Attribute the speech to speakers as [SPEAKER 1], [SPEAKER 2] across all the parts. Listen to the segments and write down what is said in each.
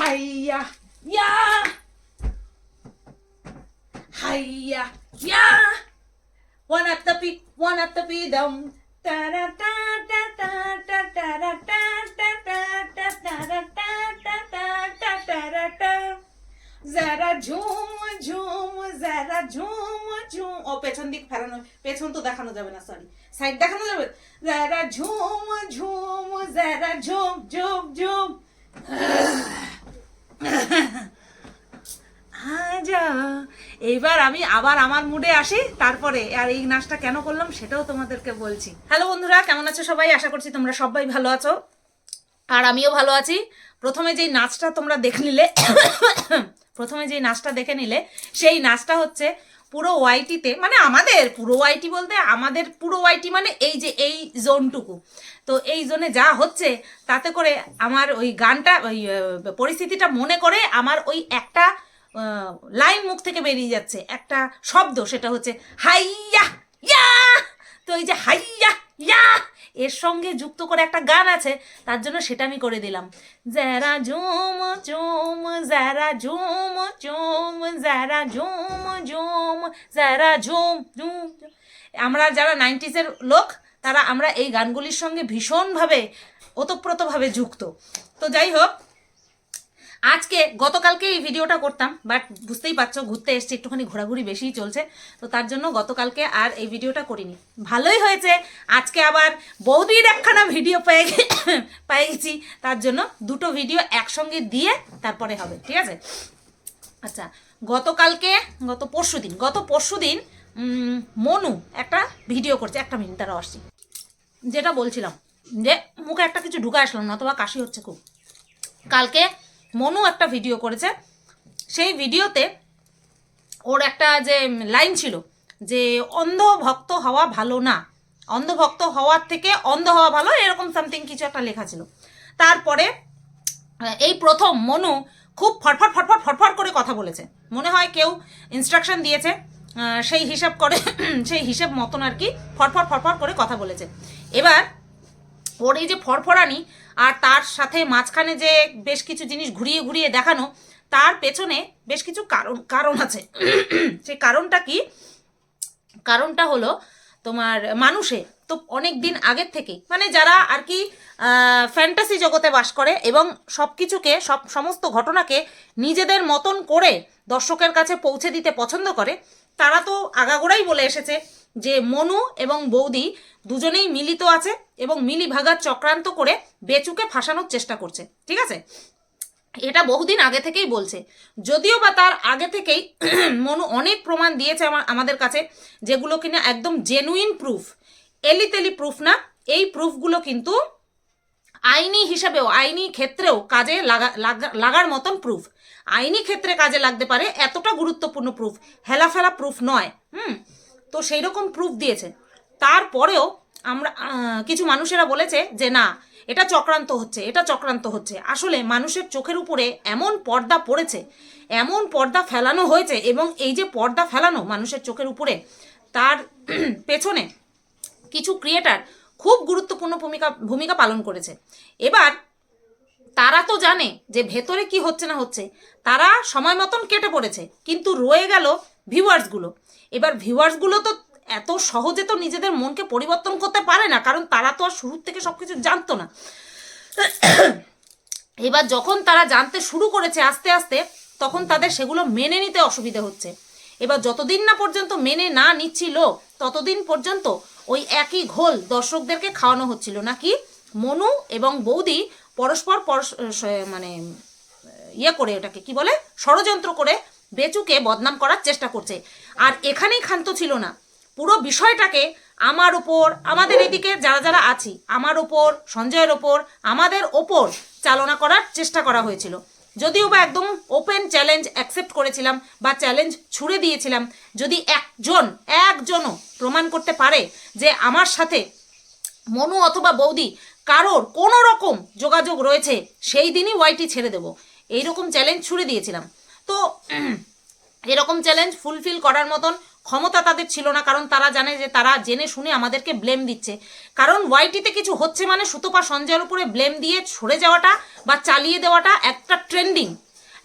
[SPEAKER 1] হাইয়া ইয়া হাইয়া ইয়া dum. Ta da ta ta ta ta ta da ta ta ta ta ta da ta ta ta ta ta da ta. যারা ঝুম ঝুম যারা ঝুম ঝুম ও পেছন দিক ফেরানো পেছন তো দেখানো যাবে না সরি সাইড দেখানো যাবে যারা ঝুম ঝুম যারা ঝুম ঝুম ঝুম আজা এবার আমি আবার আমার মুডে আসি, তারপরে আর এই নাচটা কেন করলাম সেটাও তোমাদেরকে বলছি। হ্যালো বন্ধুরা, কেমন আছো সবাই? আশা করছি তোমরা সবাই ভালো আছো। আর আমিও ভালো আছি। প্রথমে যেই নাচটা তোমরা দেখে নিলে, প্রথমে যেই নাচটা দেখে নিলে, সেই নাচটা হচ্ছে পুরো ওয়াইটিতে মানে আমাদের, পুরো ওয়াইটি বলতে আমাদের পুরো ওয়াইটি মানে এই যে, এই জোনটুকু। তো এই জোনে যা হচ্ছে, তাতে করে আমার ওই গানটা, ওই পরিস্থিতিটা মনে করে আমার ওই একটা লাইন মুখ থেকে বেরিয়ে যাচ্ছে। একটা শব্দ, সেটা হচ্ছে হাইয়া, ইয়া! তো এই যে হাইয়া, ইয়া! এর সঙ্গে যুক্ত করে একটা গান আছে, তার জন্য সেটা আমি করে দিলাম যারা ঝুম ঝুম, যারা ঝুম ঝুম, যারা ঝুম ঝুম, যারা জম ঝুম। আমরা যারা নাইনটিসের লোক, তারা আমরা এই গানগুলির সঙ্গে ভীষণভাবে, ওতপ্রোতভাবে যুক্ত তো যাই হোক আজকে গতকালকে এই ভিডিওটা করতাম বাট বুঝতেই পারছ ঘুরতে এসছি, একটুখানি ঘোরাঘুরি বেশিই চলছে, তো তার জন্য গতকালকে আর এই ভিডিওটা করিনি। ভালোই হয়েছে, আজকে আবার বৌদির একখানা ভিডিও পেয়ে পেয়ে গেছি তার জন্য দুটো ভিডিও একসঙ্গে দিয়ে তারপরে হবে, ঠিক আছে? আচ্ছা গতকালকে, গত পরশু দিন, গত পরশু দিন মনু একটা ভিডিও করছে, একটা মিনিট তারা আসছি। যেটা বলছিলাম, যে মুখে একটা কিছু ঢুকে আসলাম না, অথবা কাশি হচ্ছে খুব। কালকে মনু একটা ভিডিও করেছে। সেই ভিডিওতে ওর একটা যে লাইন ছিল যে, অন্ধ ভক্ত হওয়া ভালো না। অন্ধ ভক্ত হওয়ার থেকে অন্ধ হওয়া ভালো। এরকম সামথিং কিছু একটা লেখা ছিল। তারপরে এই প্রথম মনু খুব ফটফট ফটফট ফটফট করে কথা বলেছে। মনে হয় কেউ ইনস্ট্রাকশন দিয়েছে সেই হিসাব করে, সেই হিসাব মতন আর কি ফটফট ফটফট করে কথা বলেছে। এবার, ওর এই যে ফরফরানি আর তার সাথে মাঝখানে যে বেশ কিছু জিনিস ঘুরিয়ে ঘুরিয়ে দেখানো, তার পেছনে বেশ কিছু কারণ কারণ আছে। সেই কারণটা কি? কারণটা হলো তোমার মানুষে, তো অনেক দিন আগের থেকে মানে যারা আর কি ফ্যান্টাসি জগতে বাস করে এবং সব কিছুকে সব সমস্ত ঘটনাকে নিজেদের মতন করে দর্শকের কাছে পৌঁছে দিতে পছন্দ করে তারা তো আগাগোড়াই বলে এসেছে যে মনু এবং বৌদি দুজনেই মিলিত আছে এবং মিলি ভাগার চক্রান্ত করে বেচুকে ফাঁসানোর চেষ্টা করছে, ঠিক আছে? এটা বহুদিন আগে থেকেই বলছে। যদিও বা তার আগে থেকেই মনু অনেক প্রমাণ দিয়েছে আমার আমাদের কাছে যেগুলো কিনা একদম জেনুইন প্রুফ এলিতেলি প্রুফ না, এই প্রুফগুলো কিন্তু আইনি হিসাবেও, আইনি ক্ষেত্রেও কাজে লাগা, লাগা- লাগার মতন প্রুফ আইনি ক্ষেত্রে কাজে লাগতে পারে এতটা গুরুত্বপূর্ণ প্রুফ হেলাফেলা প্রুফ নয়, হুম? তো সেই রকম প্রুফ দিয়েছে। তারপরেও আমরা কিছু মানুষেরা বলেছে যে না, এটা চক্রান্ত হচ্ছে, এটা চক্রান্ত হচ্ছে। আসলে মানুষের চোখের উপরে এমন পর্দা পড়েছে, এমন পর্দা ফেলানো হয়েছে এবং এই যে পর্দা ফেলানো মানুষের চোখের উপরে, তার পেছনে কিছু ক্রিয়েটার খুব গুরুত্বপূর্ণ ভূমিকা ভূমিকা পালন করেছে। এবার তারা তো জানে যে ভেতরে কি হচ্ছে না হচ্ছে, তারা সময় মতন কেটে পড়েছে, কিন্তু রয়ে গেল ভিউয়ার্সগুলো এবার ভিউয়ার্সগুলো তো এত সহজে তো নিজেদের মনকে পরিবর্তন করতে পারে না, কারণ তারা তো আর শুরুর থেকে সব কিছু জানতো না। এবার যখন তারা জানতে শুরু করেছে আস্তে আস্তে, তখন তাদের সেগুলো মেনে নিতে অসুবিধা হচ্ছে। এবার যতদিন না পর্যন্ত মেনে না নিচ্ছিল, ততদিন পর্যন্ত ওই একই ঘোল দর্শকদেরকে খাওয়ানো হচ্ছিল নাকি? মনু এবং বৌদি পরস্পর পরস- মানে ইয়ে করে ওটাকে কি বলে? ষড়যন্ত্র করে বেচুকে বদনাম করার চেষ্টা করছে। আর এখানেই ক্ষান্ত ছিল না। পুরো বিষয়টাকে আমার ওপর আমাদের এদিকে যারা যারা আছি, আমার ওপর সঞ্জয়ের ওপর আমাদের ওপর চালনা করার চেষ্টা করা হয়েছিল। যদিও বা একদম ওপেন চ্যালেঞ্জ অ্যাকসেপ্ট করেছিলাম বা চ্যালেঞ্জ ছুড়ে দিয়েছিলাম, যদি একজন, একজনও প্রমাণ করতে পারে যে আমার সাথে মনু অথবা বৌদি কারোর কোনো রকম যোগাযোগ রয়েছে, সেই দিনই ওয়াইটি ছেড়ে দেব। এইরকম চ্যালেঞ্জ ছুড়ে দিয়েছিলাম। তো এরকম চ্যালেঞ্জ ফুলফিল করার মতন ক্ষমতা তাদের ছিল না, কারণ তারা জানে যে তারা জেনে শুনে আমাদেরকে ব্লেম দিচ্ছে। কারণ ওয়াইটিতে কিছু হচ্ছে মানে সুতপা সঞ্জয়ের উপরে ব্লেম দিয়ে সরে যাওয়াটা বা চালিয়ে দেওয়াটা একটা ট্রেন্ডিং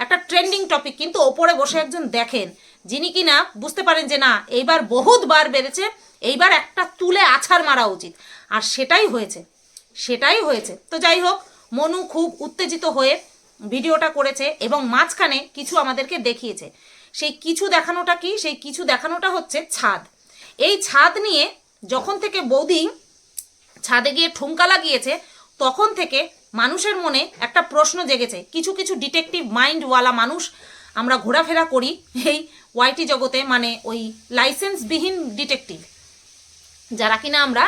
[SPEAKER 1] একটা ট্রেন্ডিং টপিক কিন্তু ওপরে বসে একজন দেখেন, যিনি কিনা বুঝতে পারেন যে না, এইবার বহুতবার বেড়েছে, এইবার একটা তুলে আছাড় মারা উচিত। আর সেটাই হয়েছে সেটাই হয়েছে। তো যাই হোক, মনু খুব উত্তেজিত হয়ে ভিডিওটা করেছে এবং মাঝখানে কিছু আমাদেরকে দেখিয়েছে। সেই কিছু দেখানোটা কি? সেই কিছু দেখানোটা হচ্ছে ছাদ। এই ছাদ নিয়ে যখন থেকে বৌদি ছাদে গিয়ে ঠুমকা লাগিয়েছে, তখন থেকে মানুষের মনে একটা প্রশ্ন জেগেছে। কিছু কিছু ডিটেকটিভ মাইন্ডওয়ালা মানুষ আমরা ঘোরাফেরা করি এই ওয়াইটি জগতে মানে ওই লাইসেন্সবিহীন ডিটেকটিভ যারা কিনা আমরা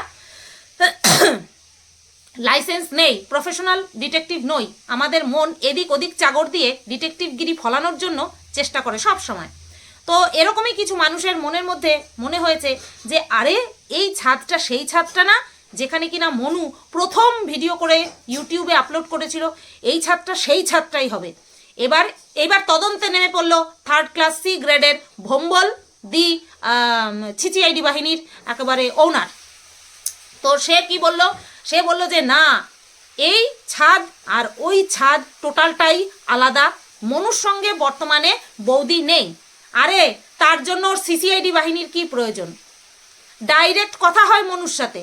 [SPEAKER 1] লাইসেন্স নেই প্রফেশনাল ডিটেকটিভ নই। আমাদের মন এদিক ওদিক চাগর দিয়ে ডিটেকটিভগিরি ফলানোর জন্য চেষ্টা করে সব সময়। তো এরকমই কিছু মানুষের মনের মধ্যে মনে হয়েছে যে, আরে, এই ছাদটা সেই ছাদটা না, যেখানে কিনা মনু প্রথম ভিডিও করে ইউটিউবে আপলোড করেছিল, এই ছাদটা সেই ছাদটাই হবে। এবার এবার তদন্তে নেমে পড়ল থার্ড ক্লাস সি গ্রেডের ভম্বল দি ছিচিআইডি বাহিনীর একেবারে ওনার তো সে কি বলল? সে বলল যে, না, এই ছাদ আর ওই ছাদ টোটালটাই আলাদা। মনুর সঙ্গে বর্তমানে বৌদি নেই। আরে, তার জন্য ওর সিসিআইডি বাহিনীর কি প্রয়োজন? ডাইরেক্ট কথা হয় মনুর সাথে।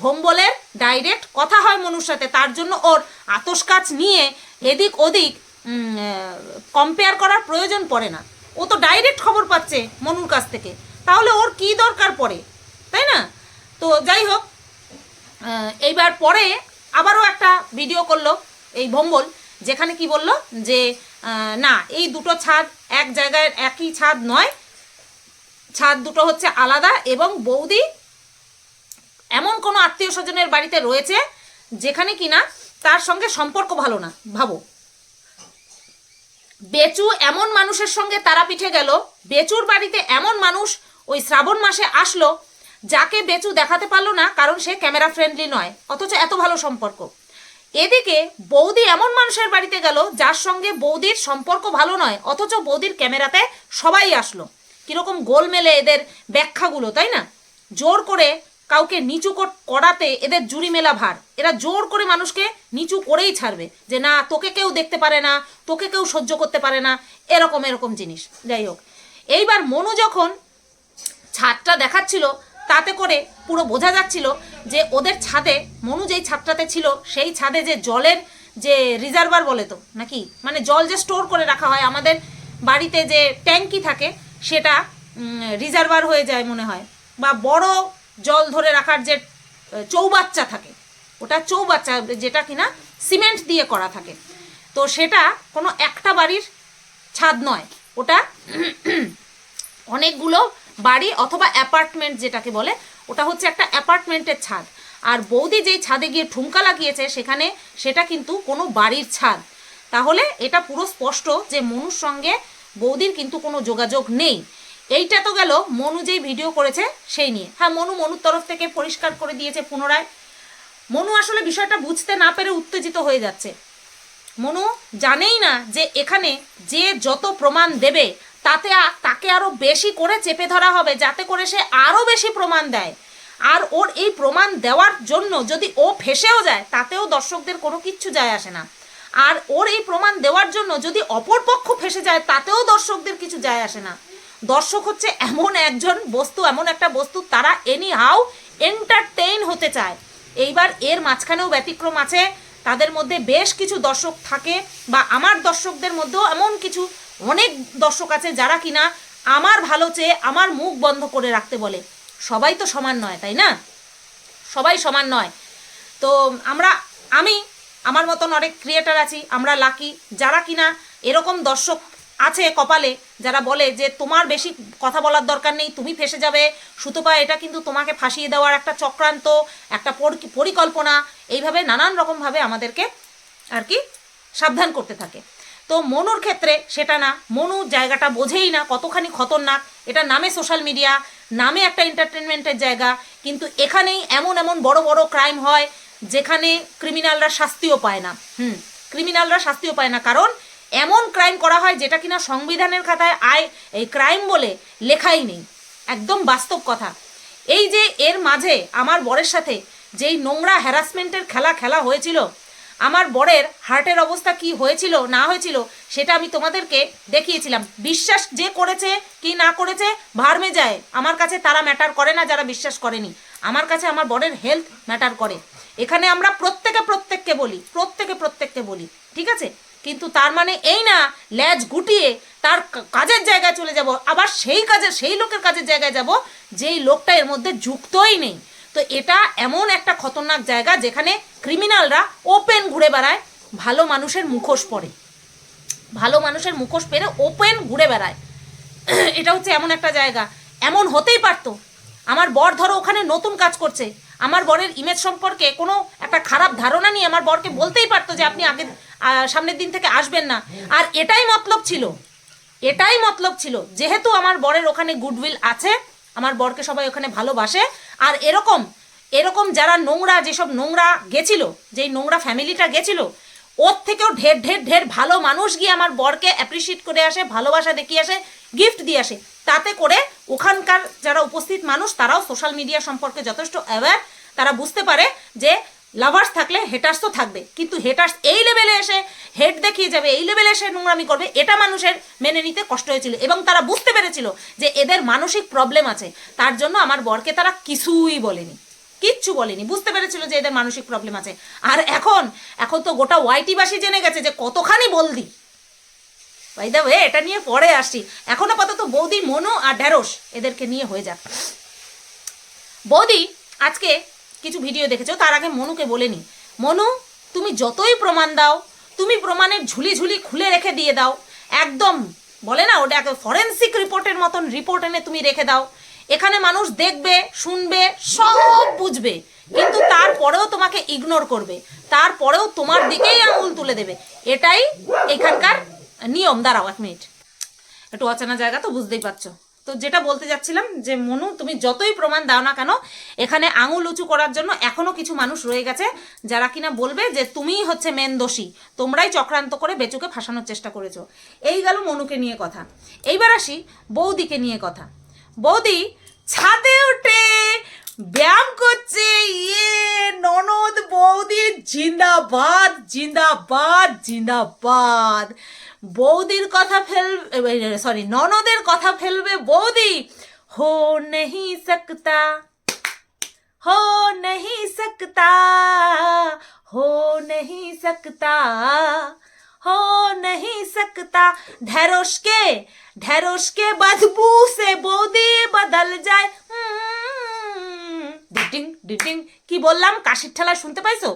[SPEAKER 1] ভোম্বলের ডাইরেক্ট কথা হয় মনুর সাথে। তার জন্য ওর আতস কাজ নিয়ে এদিক ওদিক কম্পেয়ার করার প্রয়োজন পড়ে না। ও তো ডাইরেক্ট খবর পাচ্ছে মনুর কাছ থেকে। তাহলে ওর কি দরকার পড়ে? তাই না? তো যাই হোক এইবার পরে আবারও একটা ভিডিও করল এই ভম্বল। যেখানে কি বলল? যে না, এই দুটো ছাদ এক জায়গায় একই ছাদ নয়। ছাদ দুটো হচ্ছে আলাদা এবং বৌদি এমন কোনো আত্মীয় স্বজনের বাড়িতে রয়েছে যেখানে কিনা তার সঙ্গে সম্পর্ক ভালো না। ভাবো। বেচু এমন মানুষের সঙ্গে তারাপীঠে গেল। বেচুর বাড়িতে এমন মানুষ ওই শ্রাবণ মাসে আসলো, যাকে বেচু দেখাতে পারল না কারণ সে ক্যামেরা ফ্রেন্ডলি নয়, অথচ এত ভালো সম্পর্ক। এদিকে বৌদি এমন মানুষের বাড়িতে গেল, যার সঙ্গে বৌদির সম্পর্ক ভালো নয়, অথচ বৌদির ক্যামেরাতে সবাই আসলো। কীরকম গোলমেলে এদের ব্যাখ্যাগুলো, তাই না? জোর করে কাউকে নিচু কর- করাতে এদের জুড়ি মেলা ভার। এরা জোর করে মানুষকে নিচু করেই ছাড়বে, যে না, তোকে কেউ দেখতে পারে না, তোকে কেউ সহ্য করতে পারে না, এরকম এরকম জিনিস। যাই হোক, এইবার মনু যখন ছাদটা দেখাচ্ছিল তাতে করে পুরো বোঝা যাচ্ছিল যে ওদের ছাদে, মনু যেই ছাদটাতে ছিল, সেই ছাদে যে জলের যে রিজার্ভার বলে তো, নাকি? মানে জল যে স্টোর করে রাখা হয়, আমাদের বাড়িতে যে ট্যাঙ্কি থাকে, সেটা রিজার্ভার হয়ে যায় মনে হয়। বা বড় জল ধরে রাখার যে চৌবাচ্চা থাকে, ওটা চৌবাচ্চা, যেটা কিনা সিমেন্ট দিয়ে করা থাকে। তো সেটা কোনো একটা বাড়ির ছাদ নয়, ওটা অনেকগুলো বাড়ি অথবা অ্যাপার্টমেন্ট যেটাকে বলে, ওটা হচ্ছে একটা অ্যাপার্টমেন্টের ছাদ। আর বৌদি যেই ছাদে গিয়ে ঠুমকা লাগিয়েছে, সেখানে সেটা কিন্তু কোনো বাড়ির ছাদ। তাহলে এটা পুরো স্পষ্ট যে মনুর সঙ্গে বৌদির কিন্তু কোনো যোগাযোগ নেই। এইটা তো গেল মনু যেই ভিডিও করেছে, সেই নিয়ে। হ্যাঁ মনু মনুর তরফ থেকে পরিষ্কার করে দিয়েছে পুনরায়। মনু আসলে বিষয়টা বুঝতে না পেরে উত্তেজিত হয়ে যাচ্ছে। মনু জানেই না যে এখানে যে যত প্রমাণ দেবে তাতে তাকে আরও বেশি করে চেপে ধরা হবে, যাতে করে সে আরও বেশি প্রমাণ দেয়। আর ওর এই প্রমাণ দেওয়ার জন্য যদি ও ফেসেও যায়, তাতেও দর্শকদের কোনো কিচ্ছু যায় আসে না। আর ওর এই প্রমাণ দেওয়ার জন্য যদি অপর পক্ষ ফেসে যায়, তাতেও দর্শকদের কিছু যায় আসে না। দর্শক হচ্ছে এমন একজন বস্তু, এমন একটা বস্তু তারা এনি হাউ এন্টারটেইন হতে চায়। এইবার এর মাঝখানেও ব্যতিক্রম আছে। তাদের মধ্যে বেশ কিছু দর্শক থাকে বা আমার দর্শকদের মধ্যেও এমন কিছু অনেক দর্শক আছে যারা কিনা আমার ভালো চেয়ে আমার মুখ বন্ধ করে রাখতে বলে। সবাই তো সমান নয়, তাই না? সবাই সমান নয়। তো আমরা, আমি, আমার মতন অনেক ক্রিয়েটার আছি, আমরা লাকি যারা কিনা এরকম দর্শক আছে কপালে, যারা বলে যে তোমার বেশি কথা বলার দরকার নেই, তুমি ফেসে যাবে সুতপা এটা কিন্তু তোমাকে ফাঁসিয়ে দেওয়ার একটা চক্রান্ত, একটা পরিকল্পনা। এইভাবে নানান রকমভাবে আমাদেরকে আর কি সাবধান করতে থাকে। তো মনুর ক্ষেত্রে সেটা না। মনু জায়গাটা বোঝেই না কতখানি খতরনাক। এটা নামে সোশ্যাল মিডিয়া নামে একটা এন্টারটেনমেন্টের জায়গা। কিন্তু এখানেই এমন এমন বড় বড় ক্রাইম হয় যেখানে ক্রিমিনালরা শাস্তিও পায় না। হুম ক্রিমিনালরা শাস্তিও পায় না। কারণ এমন ক্রাইম করা হয় যেটা কিনা সংবিধানের খাতায় আয়, এই ক্রাইম বলে লেখাই নেই। একদম বাস্তব কথা। এই যে এর মাঝে আমার বরের সাথে যেই নোংরা হ্যারাসমেন্টের খেলা খেলা হয়েছিল আমার বরের হার্টের অবস্থা কি হয়েছিল, না হয়েছিল, সেটা আমি তোমাদেরকে দেখিয়েছিলাম। বিশ্বাস যে করেছে কি না করেছে, ভার্মে যায়। আমার কাছে তারা ম্যাটার করে না যারা বিশ্বাস করেনি। আমার কাছে আমার বরের হেলথ ম্যাটার করে। এখানে আমরা প্রত্যেকে প্রত্যেককে বলি, প্রত্যেকে প্রত্যেককে বলি, ঠিক আছে? কিন্তু তার মানে এই না, ল্যাজ গুটিয়ে তার কাজের জায়গায় চলে যাব, আবার সেই কাজে, সেই লোকের কাজের জায়গায় যাব, যেই লোকটা এর মধ্যে যুক্তই নেই। তো এটা এমন একটা খতরনাক জায়গা যেখানে ক্রিমিনালরা ওপেন ঘুরে বেড়ায়, ভালো মানুষের মুখোশ পরে। ভালো মানুষের মুখোশ পেরে ওপেন ঘুরে বেড়ায়। এটা হচ্ছে এমন একটা জায়গা। এমন হতেই পারতো। আমার বর ধরো ওখানে নতুন কাজ করছে। আমার বরের ইমেজ সম্পর্কে কোনো একটা খারাপ ধারণা নিয়ে আমার বরকে বলতেই পারতো যে আপনি আগের সামনের দিন থেকে আসবেন না। আর এটাই মতলব ছিল। এটাই মতলব ছিল। যেহেতু আমার বরের ওখানে গুডউইল আছে আমার বরকে সবাই ওখানে ভালোবাসে। আর এরকম এরকম যারা নোংরা, যেসব নোংরা গেছিল, যেই নোংরা ফ্যামিলিটা গেছিল, ওর থেকেও ঢের ঢের ঢের ভালো মানুষ গিয়ে আমার বরকে অ্যাপ্রিসিয়েট করে আসে, ভালোবাসা দেখিয়ে আসে গিফট দিয়ে আসে। তাতে করে ওখানকার যারা উপস্থিত মানুষ, তারাও সোশ্যাল মিডিয়া সম্পর্কে যথেষ্ট অ্যাওয়্যার তারা বুঝতে পারে যে লাভার্স থাকলে হেটার্স তো থাকবে। কিন্তু হেটার্স এই লেভেলে এসে হেড দেখিয়ে যাবে, এই লেভেলে এসে নোংরামি করবে, এটা মানুষের মেনে নিতে কষ্ট হয়েছিল। এবং তারা বুঝতে পেরেছিল যে এদের মানসিক প্রবলেম আছে। তার জন্য আমার বরকে তারা কিছুই বলেনি। কিচ্ছু বলেনি। বুঝতে পেরেছিল যে এদের মানসিক প্রবলেম আছে। আর এখন এখন তো গোটা ওয়াইটিবাসী জেনে গেছে যে কতখানি বলদি। বাই দা ওয়ে এটা নিয়ে পরে আসছি। এখন আপাতত বৌদি, মনো আর ঢেঁড়স এদেরকে নিয়ে হয়ে যাক। বৌদি, আজকে কিছু ভিডিও দেখেছ, তার আগে মনুকে বলেনি মনু, তুমি যতই প্রমাণ দাও, তুমি প্রমাণের ঝুলি ঝুলি খুলে রেখে দিয়ে দাও। একদম, বলে না ওটা ফরেন্সিক রিপোর্টের মতন রিপোর্ট এনে তুমি রেখে দাও। এখানে মানুষ দেখবে, শুনবে, সব বুঝবে। কিন্তু তারপরেও তোমাকে ইগনোর করবে। তারপরেও তোমার দিকেই আঙুল তুলে দেবে। এটাই এখানকার নিয়ম। দাঁড়াও এক মিনিট। একটু অচেনা জায়গা তো বুঝতেই পারছ। তো যেটা বলতে যাচ্ছিলাম যে, মনু, তুমি যতই প্রমাণ দাও না কেন, এখানে আঙুল উঁচু করার জন্য এখনও কিছু মানুষ রয়ে গেছে যারা কিনা বলবে যে, তুমিই হচ্ছে মেন দোষী। তোমরাই চক্রান্ত করে বেচুকে ফাঁসানোর চেষ্টা করেছ। এই গেল মনুকে নিয়ে কথা। এইবার আসি বৌদিকে নিয়ে কথা। বৌদি, ছাদে উঠে ব্যায়াম করছে ইয়ে ননদ বৌদি জিন্দাবাদ জিন্দাবাদ জিন্দাবাদ বৌদির কথা ফেলবে সরি ননদের কথা ফেলবে বৌদি হো নেহি সকতা हो नहीं सकता हो नहीं सकता हो नहीं सकता ढेरोश के ढेरोश के बदबू से बौदी बदल যায় হুম, ডিটিং ডিটিং কি বললাম কাশির ঠেলা শুনতে পাইছো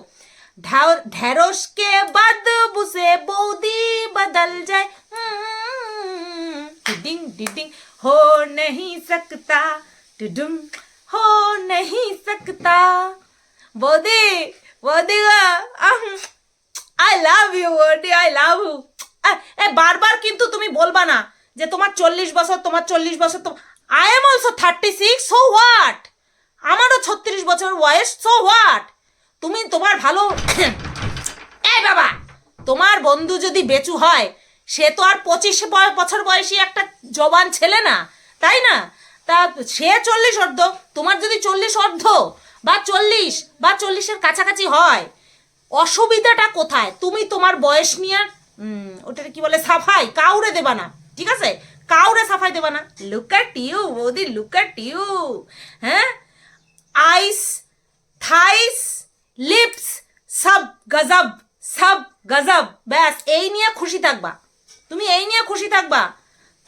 [SPEAKER 1] ঢা- ঢেঁড়সকে বদবু সে বৌদি বদল যায় হুম, डिडिंग डिडिंग हो नहीं सकता डिडुम हो नहीं सकता বৌদি বৌদি আই লাভ ইউ বৌদি আই লাভ ইউ এ বারবার কিন্তু তুমি বলবা না যে তোমার চল্লিশ বছর তোমার চল্লিশ বছর তো I am also thirty six so what আমারও ছত্রিশ বছর বয়স সো হোয়াট তুমি তোমার ভালো এই বাবা, তোমার বন্ধু যদি বেচু হয়, সে তো আর পঁচিশ বছর বয়সী একটা জবান ছেলে না, তাই না? তা সে চল্লিশ অর্ধ, তোমার যদি চল্লিশ অর্ধ বা চল্লিশ বা চল্লিশের কাছাকাছি হয়, অসুবিধাটা কোথায়? তুমি তোমার বয়স নিয়ে ওটাকে কি বলে, সাফাই, কাউরে দেবা না, ঠিক আছে? কাউরে সাফাই দেবা না। লুক অ্যাট বৌদি লুক অ্যাট ইউ হ্যাঁ? আইস থাইস লিপস সব গজব সব গজব ব্যাস, এই নিয়ে খুশি থাকবা। তুমি এই নিয়ে খুশি থাকবা।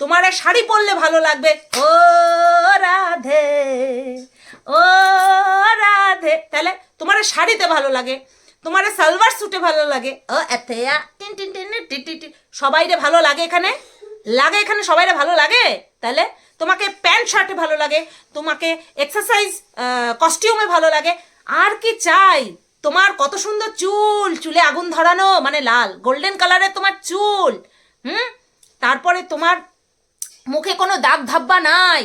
[SPEAKER 1] তোমার শাড়ি পরলে ভালো লাগবে। ও রাধে ও রাধে। তাহলে তোমার শাড়িতে ভালো লাগে, তোমার এই সালভার স্যুটে ভালো লাগে। ও, এতেয়া, টিন টিন টিন টি টি সবাইরে ভালো লাগে এখানে? লাগে এখানে সবাইরে ভালো লাগে? তাহলে তোমাকে প্যান্ট শার্টে ভালো লাগে, তোমাকে এক্সারসাইজ কস্টিউমে ভালো লাগে। আর কি চাই? তোমার কত সুন্দর চুল, চুলে আগুন ধরানো মানে লাল গোল্ডেন কালারের তোমার চুল, হুম? তারপরে তোমার মুখে কোনো দাগ ধাব্বা নাই।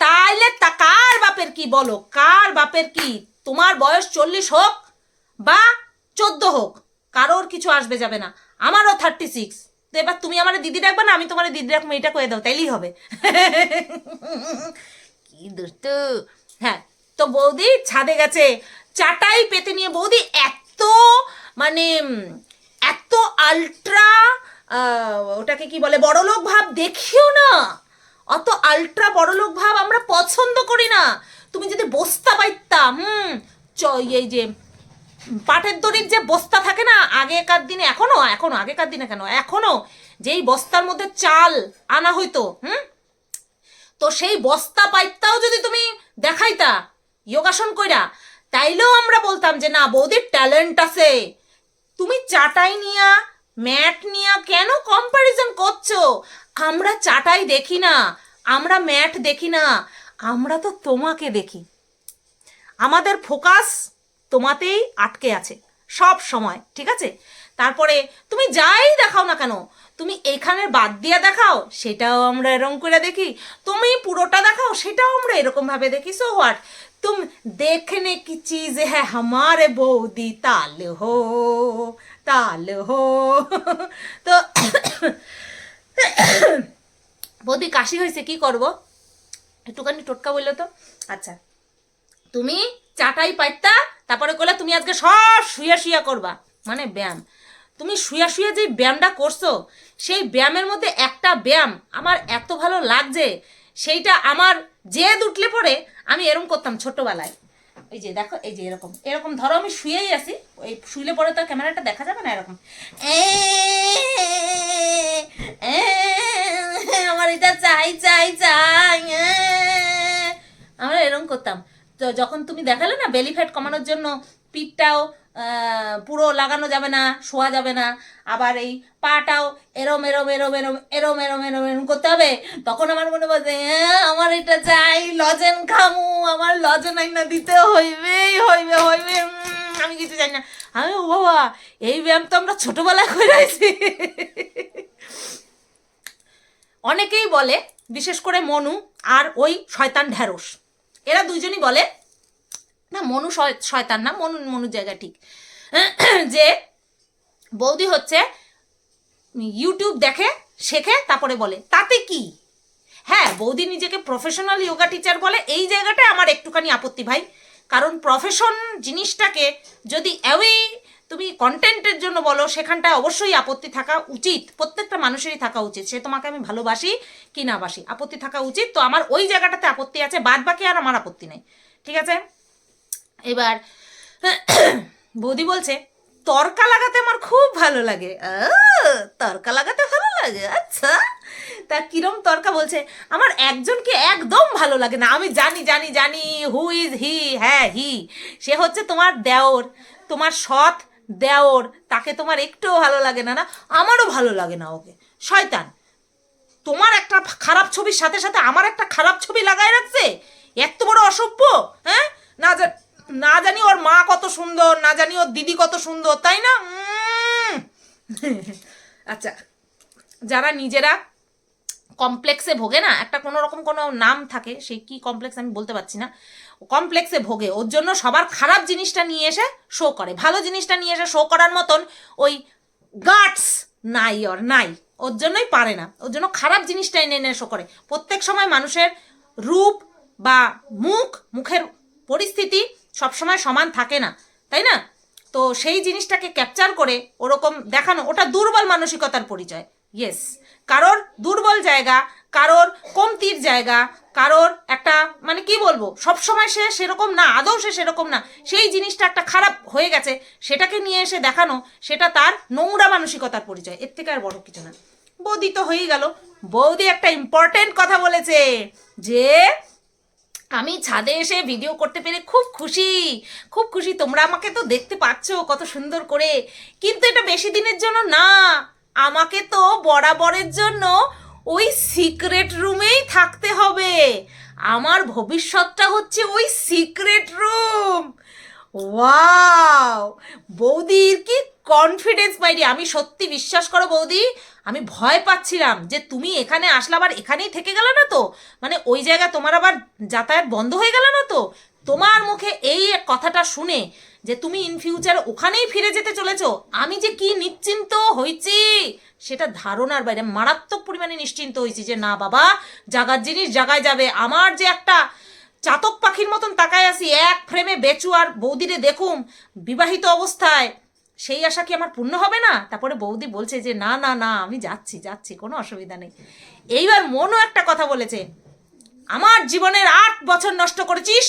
[SPEAKER 1] তাইলে তা কার বাপের কি বলো? কার বাপের কি? তোমার বয়স চল্লিশ হোক বা চোদ্দ হোক, কারোর কিছু আসবে যাবে না। আমারও থার্টি সিক্স তো এবার তুমি আমার দিদি ডাকবে না, আমি তোমার দিদি ডাকবো, এটা করে দাও, তাইলেই হবে। কি দুষ্টু। হ্যাঁ তো বৌদি ছাদে গেছে। চাটাই পেতে নিয়ে বৌদি এত মানে এত আলট্রা ওটাকে কি বলে, বড়লোক ভাব দেখিও না। অত আলট্রা বড়লোক ভাব আমরা পছন্দ করি না। তুমি যদি বস্তা পাইতা, হুম, চ, এই যে পাটের দড়ির যে বস্তা থাকে না, আগেকার দিনে, এখনও এখনও, আগেকার দিনে কেন, এখনও যেই বস্তার মধ্যে চাল আনা হইতো, হুম? তো সেই বস্তা পাইতাও যদি তুমি দেখাইতা, যোগাসন কইরা, তাইলেও আমরা বলতাম যে, না, বৌদির ট্যালেন্ট আছে। তুমি চাটাই নিয়া, ম্যাট নিয়া কেন কম্প্যারিজন করছ? আমরা চাটাই দেখি না, আমরা ম্যাট দেখি না, আমরা তো তোমাকে দেখি। আমাদের ফোকাস তোমাতেই আটকে আছে। সব সময়, ঠিক আছে? তারপরে তুমি যাই দেখাও না কেন, তুমি এখানের বাদ দিয়ে দেখাও, সেটাও আমরা এরকম করে দেখি। তুমি পুরোটা দেখাও, সেটাও আমরা এরকমভাবে দেখি। সো হোয়াট তুম দেখনে কি চিজ হ্যাঁ হামারে বৌদি, তাল হো তাল হো। তো বৌদি কাশি হয়েছে কি করব? একটুখানি টোটকা বলল তো? আচ্ছা। তুমি চাটাই পাইতা তারপরে কইলা তুমি আজকে সব শুয়া শুয়া করবা। মানে ব্যায়াম। তুমি শুয়া শুয়া যে ব্যায়ামটা করছ সেই ব্যায়ামের মধ্যে একটা ব্যায়াম আমার এত ভালো লাগছে সেইটা আমার যে উঠলে পরে আমি এরকম করতাম ছোট্টবেলায়। এই যে দেখো এই যে এরকম। এরকম ধরো আমি শুয়েই আছি ওই শুইলে পরে তো ক্যামেরাটা দেখা যাবে না এরকম। এ, তো যখন তুমি দেখালে না বেলি ফ্যাট কমানোর জন্য পিঠটাও পুরো লাগানো যাবে না শোয়া যাবে না আবার এই পাটাও এরম এরম এরম এরম এরম এরম এরম এরম করতে হবে তখন আমার মনে বলছে "হ্যাঁ, আমার এটা চাই লজেন খামু আমার লজেন আইনা দিতে হইবেই হইবে হইবে আমি কিছু জানি না। আমি ও বাবা এই ব্যায়াম তো আমরা ছোটবেলায় করে আইছি অনেকেই বলে বিশেষ করে মনু আর ওই শয়তান ঢ্যাঁড়স। এরা দুজনই বলে, না, মনু শয়- শয়তান না, মনু মনু জায়গা ঠিক। যে বৌদি হচ্ছে ইউটিউব দেখে, শেখে, তারপরে বলে। তাতে কি? হ্যাঁ বৌদি নিজেকে প্রফেশনাল ইয়োগা টিচার বলে, এই জায়গাটা আমার একটুখানি আপত্তি ভাই। কারণ প্রফেশন জিনিসটাকে যদি অ্যাওয়ে তুমি কন্টেন্টের জন্য বলো, সেখানটায় অবশ্যই আপত্তি থাকা উচিত। প্রত্যেকটা মানুষেরই থাকা উচিত। সে তোমাকে আমি ভালোবাসি কি না বাসি, আপত্তি থাকা উচিত। তো আমার ওই জায়গাটাতে আপত্তি আছে বাদ বাকি আর আমার আপত্তি নেই। ঠিক আছে? এবার, বৌদি বলছে, তরকা লাগাতে আমার খুব ভালো লাগে। তরকা লাগাতে ভালো লাগে? আচ্ছা। তা কিরম তরকা? বলছে, আমার একজনকে একদম ভালো লাগে না। আমি জানি জানি জানি হু ইজ হি হ্যাঁ হি সে হচ্ছে তোমার দেওর, তোমার সৎ দেওর, তাকে তোমার একটুও ভালো লাগে না না? আমারও ভালো লাগে না ওকে। শয়তান, তোমার একটা খারাপ ছবির সাথে সাথে আমার একটা খারাপ ছবি লাগাই রাখছে? এত বড় অসভ্য হ্যাঁ? না না জানি ওর মা কত সুন্দর, না জানি ওর দিদি কত সুন্দর, তাই না? আচ্ছা যারা নিজেরা কমপ্লেক্সে ভোগে না, একটা কোনো রকম কোনো নাম থাকে, সেই কি কমপ্লেক্স আমি বলতে পারছি না। কমপ্লেক্সে ভোগে, ওর জন্য সবার খারাপ জিনিসটা নিয়ে এসে শো করে। ভালো জিনিসটা নিয়ে এসে শো করার মতন ওই গাটস নাই ওর নাই। ওর জন্যই পারে না। ওর জন্য খারাপ জিনিসটা এনে এনে শো করে। প্রত্যেক সময় মানুষের রূপ বা মুখ, মুখের পরিস্থিতি সবসময় সমান থাকে না, তাই না? তো সেই জিনিসটাকে ক্যাপচার করে ওরকম দেখানো, ওটা দুর্বল মানসিকতার পরিচয়। ইয়েস কারোর দুর্বল জায়গা কারোর কমতির জায়গা, কারোর একটা মানে কি বলব সব সময় সে সেরকম না, আদৌ সে সেরকম না। সেই জিনিসটা একটা খারাপ হয়ে গেছে, সেটাকে নিয়ে এসে দেখানো, সেটা তার নোংরা মানসিকতার পরিচয়। এর থেকে আর বড় কিছু না। বৌদি তো হয়েই গেল। বৌদি একটা ইম্পর্টেন্ট কথা বলেছে, যে আমি ছাদে এসে ভিডিও করতে পেরে খুব খুশি। খুব খুশি, তোমরা আমাকে তো দেখতে পাচ্ছ কত সুন্দর করে। কিন্তু এটা বেশি দিনের জন্য না। আমাকে তো বরাবরের জন্য ওই সিক্রেট রুমেই থাকতে হবে। আমার ভবিষ্যৎটা হচ্ছে ওই সিক্রেট রুম ওয়াও বৌদির কি কনফিডেন্স পাইনি আমি সত্যি বিশ্বাস করো বৌদি, আমি ভয় পাচ্ছিলাম যে তুমি এখানে আসলে আবার এখানেই থেকে গেল না তো? মানে ওই জায়গায় তোমার আবার যাতায়াত বন্ধ হয়ে গেল না তো? তোমার মুখে এই কথাটা শুনে যে তুমি ইন ফিউচার ওখানেই ফিরে যেতে চলেছো, আমি যে কি নিশ্চিন্ত হয়েছি? সেটা ধারণার বাইরে মারাত্মক পরিমাণে নিশ্চিন্ত হয়েছি যে না বাবা, জাগার জিনিস জাগায় যাবে। আমার যে একটা চাতক পাখির মতন তাকায় আসি এক ফ্রেমে বেচু আর বৌদিরে দেখুম বিবাহিত অবস্থায়। সেই আশা কি আমার পূর্ণ হবে না? তারপরে বৌদি বলছে যে না না না, আমি যাচ্ছি যাচ্ছি, কোনো অসুবিধা নেই। এইবার মনও একটা কথা বলেছে, আমার জীবনের আট বছর নষ্ট করেছিস?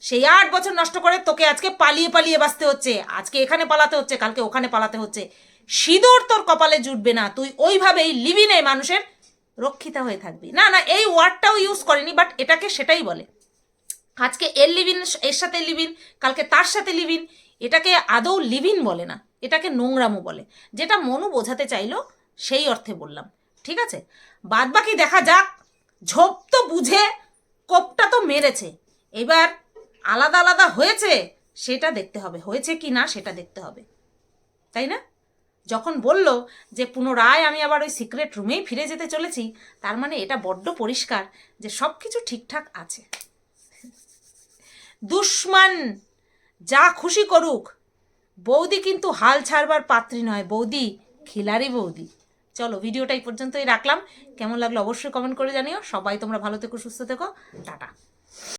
[SPEAKER 1] সেই আট বছর নষ্ট করে তোকে আজকে পালিয়ে পালিয়ে বাঁচতে হচ্ছে। আজকে এখানে পালাতে হচ্ছে, কালকে ওখানে পালাতে হচ্ছে। সিঁদুর তোর কপালে জুটবে না। তুই ওইভাবেই লিভিনে মানুষের রক্ষিতা হয়ে থাকবি। না না, এই ওয়ার্ডটাও ইউজ করেনি বাট এটাকে সেটাই বলে। আজকে এর লিভিন এর সাথে লিভিন কালকে তার সাথে লিভিন এটাকে আদৌ লিভিন বলে না। এটাকে নোংরামো বলে। যেটা মনু বোঝাতে চাইলো, সেই অর্থে বললাম। ঠিক আছে? বাদ বাকি দেখা যাক। ঝোপ তো বুঝে, কোপটা তো মেরেছে। এবার আলাদা আলাদা হয়েছে, সেটা দেখতে হবে। হয়েছে কি না, সেটা দেখতে হবে। তাই না? যখন বলল যে, পুনরায় আমি আবার ওই সিক্রেট রুমেই ফিরে যেতে চলেছি তার মানে এটা বড্ড পরিষ্কার যে সব কিছু ঠিকঠাক আছে। দুশ্মন, যা খুশি করুক। বৌদি কিন্তু হাল ছাড়বার পাত্রী নয়। বৌদি খিলারি বৌদি। চলো, ভিডিওটা এই পর্যন্তই রাখলাম। কেমন লাগল অবশ্যই কমেন্ট করে জানিও। সবাই তোমরা ভালো থেকো, সুস্থ থেকো। টাটা।